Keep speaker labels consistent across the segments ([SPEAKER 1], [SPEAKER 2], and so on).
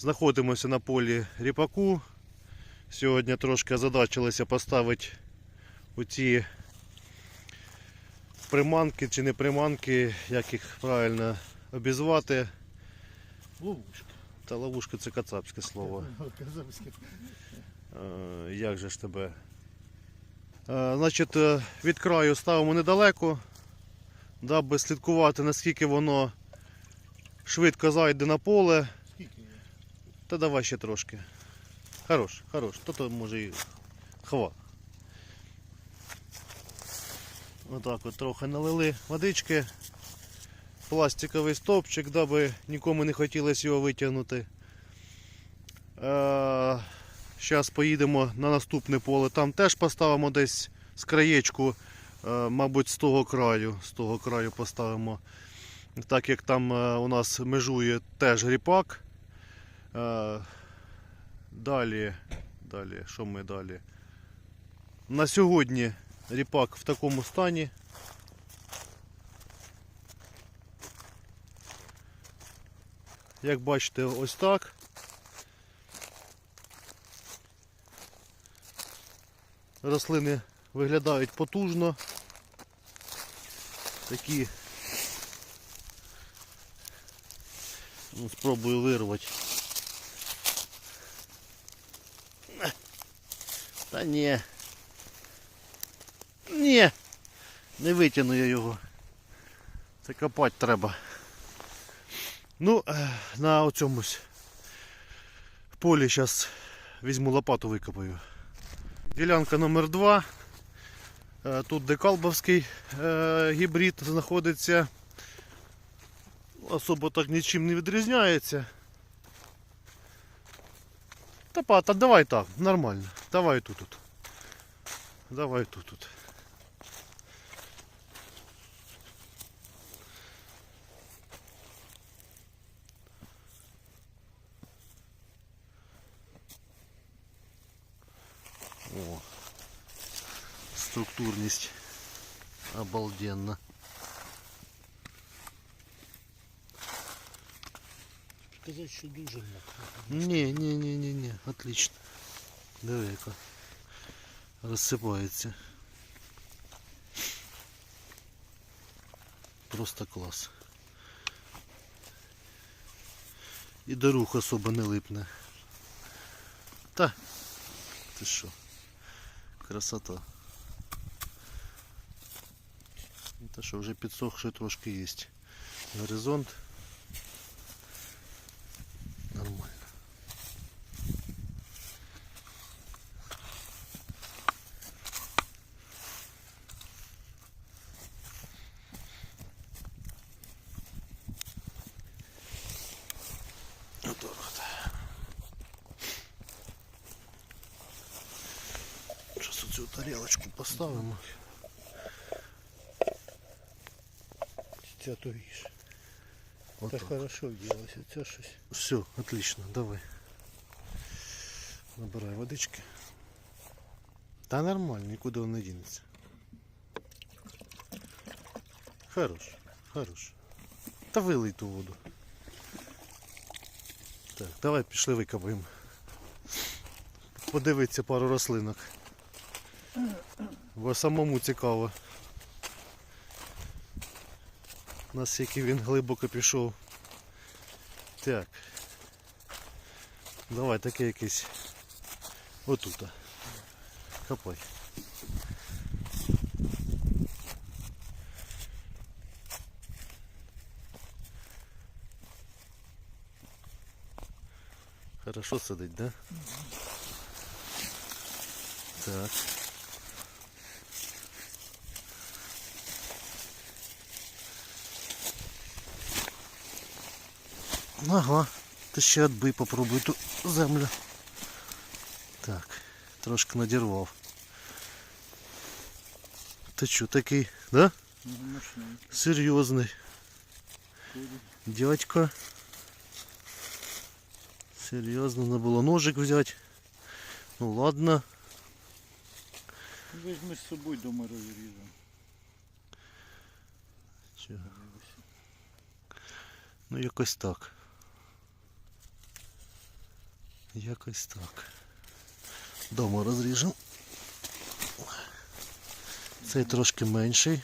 [SPEAKER 1] Знаходимося на полі ріпаку. Сьогодні трошки озадачилися поставити оці приманки чи не приманки, як їх правильно обізвати.
[SPEAKER 2] Ловушка.
[SPEAKER 1] Та ловушка це кацапське слово.
[SPEAKER 2] Казахське.
[SPEAKER 1] Е, Як же ж тебе? Е, Значить, е, від краю ставимо недалеко, даби слідкувати, наскільки воно швидко зайде на поле. Та давай ще трошки. Хорош, хорош. То може і хва. Отак от трохи налили водички. Пластиковий стовпчик, даби нікому не хотілося його витягнути. Зараз поїдемо на наступне поле. Там теж поставимо десь з краєчку, е, мабуть, з того краю. З того краю поставимо. Так як там е, у нас межує теж ріпак. Е, Далі, далі, що ми далі? На сьогодні ріпак в такому стані. Як бачите, ось так. Рослини виглядають потужно. Такі. Ну, спробую вирвати. Та ні. Ні. Не витягну я його. Це копати треба. Ну, е, на оцьомусь полі зараз візьму лопату викопаю. Ділянка номер 2 Тут декалбовський е, гібрид знаходиться. Особо так нічим не відрізняється. Та па, та давай так, нормально. Давай тут тут. Давай тут тут. О, структурність обалденно.
[SPEAKER 2] Сказати, що дуже мокро.
[SPEAKER 1] Ні, ні, ні, ні, ні, отлично. Диви, яка розсипається. Просто клас. І до рук особо не липне. Та, ти що? Красота. Ну, Та що, вже підсохший трошки є. Горизонт. Оцю тарілочку поставимо.
[SPEAKER 2] Ця то віж. Та
[SPEAKER 1] Отак.
[SPEAKER 2] хорошо вділося, це щось.
[SPEAKER 1] Все, отлично, давай. Набирай водички. Та нормально, нікуди він не дінеться. Хорош, хорош. Та вилий ту воду. Так, давай пішли викопаємо. Подивиться пару рослинок. Бо самому цікаво. Наскільки він глибоко пішов. Так. Давай таке якесь. Отут. Копай. Хорошо сидить, да? Так. Ага, ти ще отбий попробуй ту землю. Так, трошки надірвав. Ти що, такий, да? Серйозний. Дядько. Серйозно, не було ножик взяти. Ну ладно.
[SPEAKER 2] Візьми з собою дома розрізом.
[SPEAKER 1] Чого? Ну якось так. Якось так. Дома розріжемо. Цей трошки менший.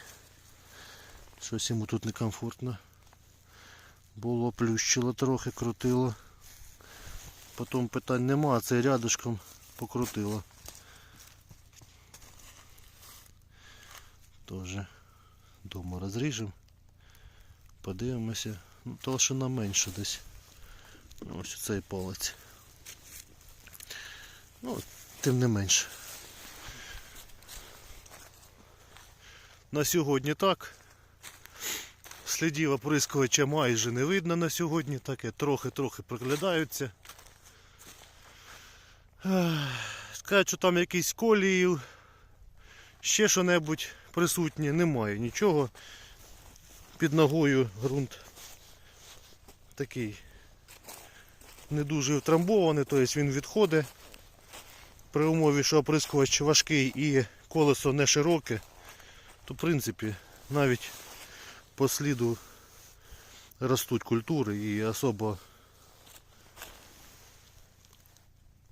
[SPEAKER 1] Щось йому тут некомфортно. Було плющило трохи, крутило. Потім питань нема, а цей рядышком покрутило. Тоже дома розріжемо. Подивимося. Ну, толщина менша десь. Ось цей палець. Ну, тим не менше. На сьогодні так. Слідів оприскувача майже не видно на сьогодні, таке трохи-трохи проглядаються. Ех, що там якісь колії, ще що-небудь присутнє, немає нічого. Під ногою ґрунт такий не дуже втрамбований, тобто він відходить. При умові, що оприскувач важкий і колесо не широке, то в принципі навіть по сліду ростуть культури і особо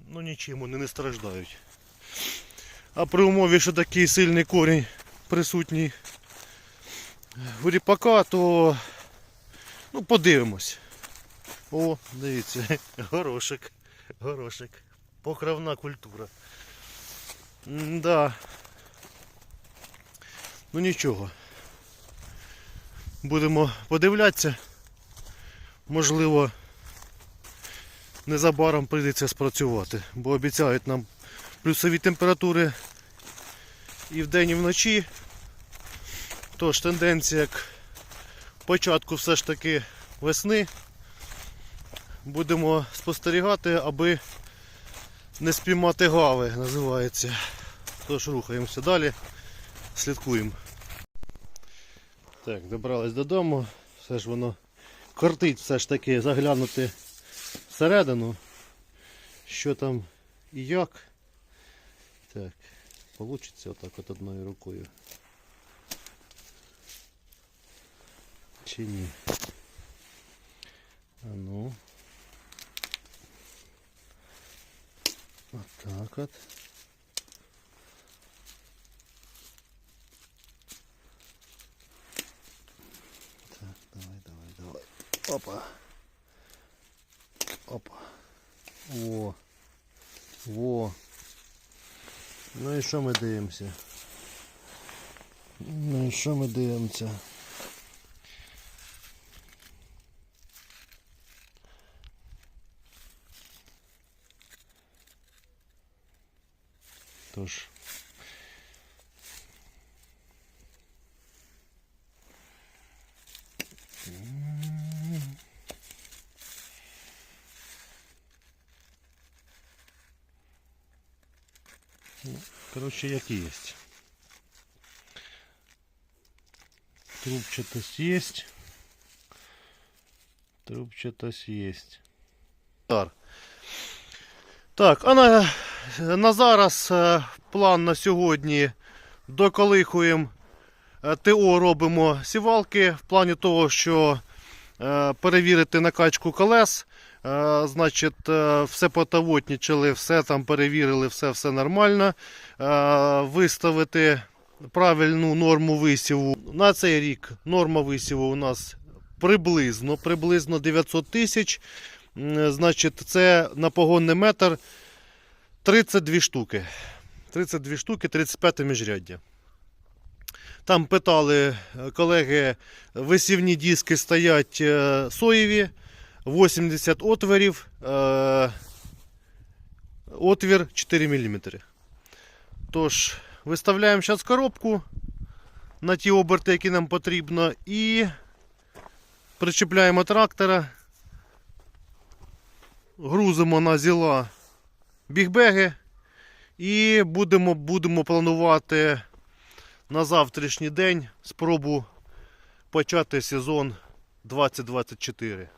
[SPEAKER 1] ну, нічим вони не страждають. А при умові, що такий сильний корінь присутній у ріпака, то ну, подивимось. О, дивіться, горошек, горошек. Покровна культура. Да. Ну нічого. Будемо подивлятися. Можливо, незабаром прийдеться спрацювати, бо обіцяють нам плюсові температури і вдень, і вночі. Тож тенденція к початку все ж таки весни. Будемо спостерігати, аби не спіймати гави, називається. Тож рухаємося далі, слідкуємо. Так, добрались додому. Все ж воно кортить все ж таки заглянути всередину. Що там і як. Так, вийде отак от одною рукою. Чи ні? А ну. Вот так вот. Так, давай, давай, давай. Опа. Опа. Во. Во. Ну і що ми дивимося? Ну і що ми дивимося? Тож. Ну, короче, як є. Трубчатость есть. Трубчатость есть. Так. Так, а на, на зараз е, план на сьогодні доколихуємо е, ТО робимо сівалки в плані того, що е, перевірити накачку колес. Значить, все потовотнічили, все там перевірили, все, все нормально. Виставити правильну норму висіву. На цей рік норма висіву у нас приблизно, приблизно 900 тисяч. Значить, це на погонний метр 32 штуки. 32 штуки, 35 міжряддя. Там питали е, колеги, висівні диски стоять е, соєві, 80 отворів, е, отвір 4 мм. Тож, виставляємо зараз коробку на ті оберти, які нам потрібно, і причіпляємо трактора грузимо на зіла бігбеги і будемо, будемо планувати на завтрашній день спробу почати сезон 2024.